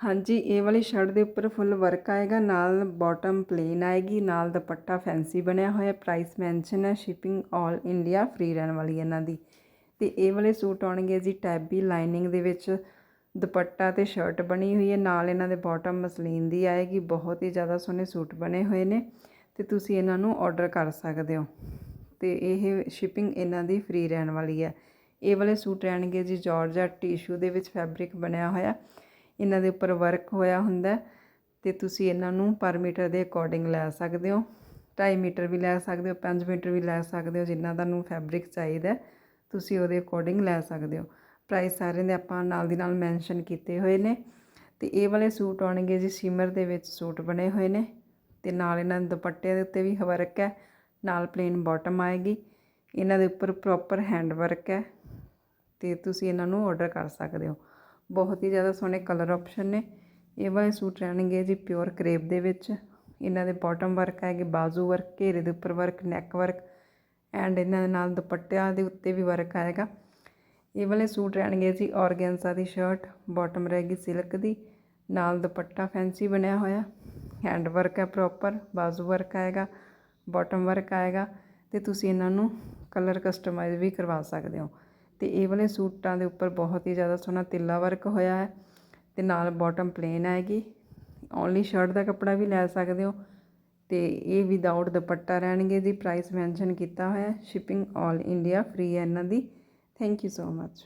ਹਾਂਜੀ, ਇਹ ਵਾਲੀ ਸ਼ਰਟ ਦੇ ਉੱਪਰ ਫੁੱਲ ਵਰਕ ਆਏਗਾ, ਨਾਲ ਬਾਟਮ ਪਲੇਨ ਆਏਗੀ, ਨਾਲ ਦੁਪੱਟਾ ਫੈਂਸੀ ਬਣਿਆ ਹੋਇਆ ਪ੍ਰਾਈਸ ਮੈਂਸ਼ਨ ਹੈ ਸ਼ਿਪਿੰਗ 올 ਇੰਡੀਆ ਫ੍ਰੀ ਰਹਿਣ ਵਾਲੀ ਇਹਨਾਂ ਦੀ। ਤੇ ਇਹ ਵਾਲੇ ਸੂਟ ਆਉਣਗੇ ਜੀ ਟੈਬੀ ਲਾਈਨਿੰਗ ਦੇ ਵਿੱਚ ਦੁਪੱਟਾ ਤੇ ਸ਼ਰਟ ਬਣੀ ਹੋਈ ਹੈ, ਨਾਲ ਇਹਨਾਂ ਦੇ ਬਾਟਮ ਮਸਲੀਨ ਦੀ ਆਏਗੀ, ਬਹੁਤ ਹੀ ਜ਼ਿਆਦਾ ਸੋਹਣੇ ਸੂਟ ਬਣੇ ਹੋਏ ਨੇ, ਤੇ ਤੁਸੀਂ ਇਹਨਾਂ ਨੂੰ ਆਰਡਰ ਕਰ ਸਕਦੇ ਹੋ। ਤੇ ਇਹ ਸ਼ਿਪਿੰਗ ਇਹਨਾਂ ਦੀ ਫ੍ਰੀ ਰਹਿਣ ਵਾਲੀ ਹੈ। ਇਹ ਵਾਲੇ ਸੂਟ ਰਹਿਣਗੇ ਜੀ ਜਾਰਜਟ ਟਿਸ਼ੂ ਦੇ ਵਿੱਚ ਫੈਬਰਿਕ ਬਣਿਆ ਹੋਇਆ ਇਹਨਾਂ ਦੇ ਉੱਪਰ ਵਰਕ ਹੋਇਆ ਹੁੰਦਾ ਤੇ ਤੁਸੀਂ ਇਹਨਾਂ ਨੂੰ ਪਰ ਮੀਟਰ ਦੇ ਅਕੋਰਡਿੰਗ ਲੈ ਸਕਦੇ ਹੋ। 2.5 ਮੀਟਰ ਵੀ ਲੈ ਸਕਦੇ ਹੋ 5 ਮੀਟਰ ਵੀ ਲੈ ਸਕਦੇ ਹੋ, ਜਿੰਨਾ ਤੁਹਾਨੂੰ ਫੈਬਰਿਕ ਚਾਹੀਦਾ ਤੁਸੀਂ ਉਹਦੇ ਅਕੋਰਡਿੰਗ ਲੈ ਸਕਦੇ ਹੋ। ਪ੍ਰਾਈਸ ਸਾਰਿਆਂ ਦੇ ਆਪਾਂ ਨਾਲ ਦੀ ਨਾਲ ਮੈਂਸ਼ਨ ਕੀਤੇ ਹੋਏ ਨੇ। ਤੇ ਇਹ ਵਾਲੇ ਸੂਟ ਆਉਣਗੇ ਜੀ, ਸਿਮਰ ਦੇ ਵਿੱਚ ਸੂਟ ਬਣੇ ਹੋਏ ਨੇ ਤੇ ਨਾਲ ਇਹਨਾਂ ਦੇ ਦੁਪੱਟੇ ਦੇ ਉੱਤੇ ਵੀ ਵਰਕ ਹੈ, ਨਾਲ ਪਲੇਨ ਬਾਟਮ ਆਏਗੀ। ਇਹਨਾਂ ਦੇ ਉੱਪਰ ਪ੍ਰੋਪਰ ਹੈਂਡ ਵਰਕ ਹੈ ਤੇ ਤੁਸੀਂ ਇਹਨਾਂ ਨੂੰ ਆਰਡਰ ਕਰ ਸਕਦੇ ਹੋ। ਬਹੁਤ ਹੀ ਜ਼ਿਆਦਾ ਸੋਹਣੇ ਕਲਰ ਆਪਸ਼ਨ ਨੇ। ਇਹ ਵਾਲੇ ਸੂਟ ਰਹਿਣਗੇ ਜੀ ਪਿਓਰ ਕਰੇਪ ਦੇ ਵਿੱਚ। ਇਹਨਾਂ ਦੇ ਬਾਟਮ ਵਰਕ ਹੈਗੇ, ਬਾਜ਼ੂ ਵਰਕ ਘੇਰੇ ਦੇ ਉੱਪਰ ਵਰਕ ਨੈਕ ਵਰਕ ਐਂਡ ਇਹਨਾਂ ਦੇ ਨਾਲ ਦੁਪੱਟਿਆਂ ਦੇ ਉੱਤੇ ਵੀ ਵਰਕ ਆਏਗਾ। ਇਹ ਵਾਲੇ ਸੂਟ ਰਹਿਣਗੇ ਜੀ ਔਰਗੈਂਜ਼ਾ ਦੀ ਸ਼ਰਟ ਬਾਟਮ ਰਹੇਗੀ ਸਿਲਕ ਦੀ, ਨਾਲ ਦੁਪੱਟਾ ਫੈਂਸੀ ਬਣਿਆ ਹੋਇਆ। ਹੈਂਡ ਵਰਕ ਹੈ ਪ੍ਰੋਪਰ ਬਾਜ਼ੂ ਵਰਕ ਆਏਗਾ ਬਾਟਮ ਵਰਕ ਆਏਗਾ ਤੇ ਤੁਸੀਂ ਇਹਨਾਂ ਨੂੰ ਕਲਰ ਕਸਟਮਾਈਜ਼ ਵੀ ਕਰਵਾ ਸਕਦੇ ਹੋ। ਤੇ ਇਹ ਵਾਲੇ ਸੂਟਾਂ ਦੇ ਉੱਪਰ ਬਹੁਤ ਹੀ ਜ਼ਿਆਦਾ ਸੋਹਣਾ ਤਿੱਲਾ ਵਰਕ ਹੋਇਆ ਹੈ ਤੇ ਨਾਲ ਬਾਟਮ ਪਲੇਨ ਆਏਗੀ ਓਨਲੀ ਸ਼ਰਟ ਦਾ ਕੱਪੜਾ ਵੀ ਲੈ ਸਕਦੇ ਹੋ ਤੇ ਇਹ ਵਿਦਆਊਟ ਦੁਪੱਟਾ ਰਹਿਣਗੇ ਜੀ ਪ੍ਰਾਈਸ ਮੈਂਸ਼ਨ ਕੀਤਾ ਹੋਇਆ ਸ਼ਿਪਿੰਗ 올 ਇੰਡੀਆ ਫ੍ਰੀ ਹੈ ਇਹਨਾਂ ਦੀ। Thank you so much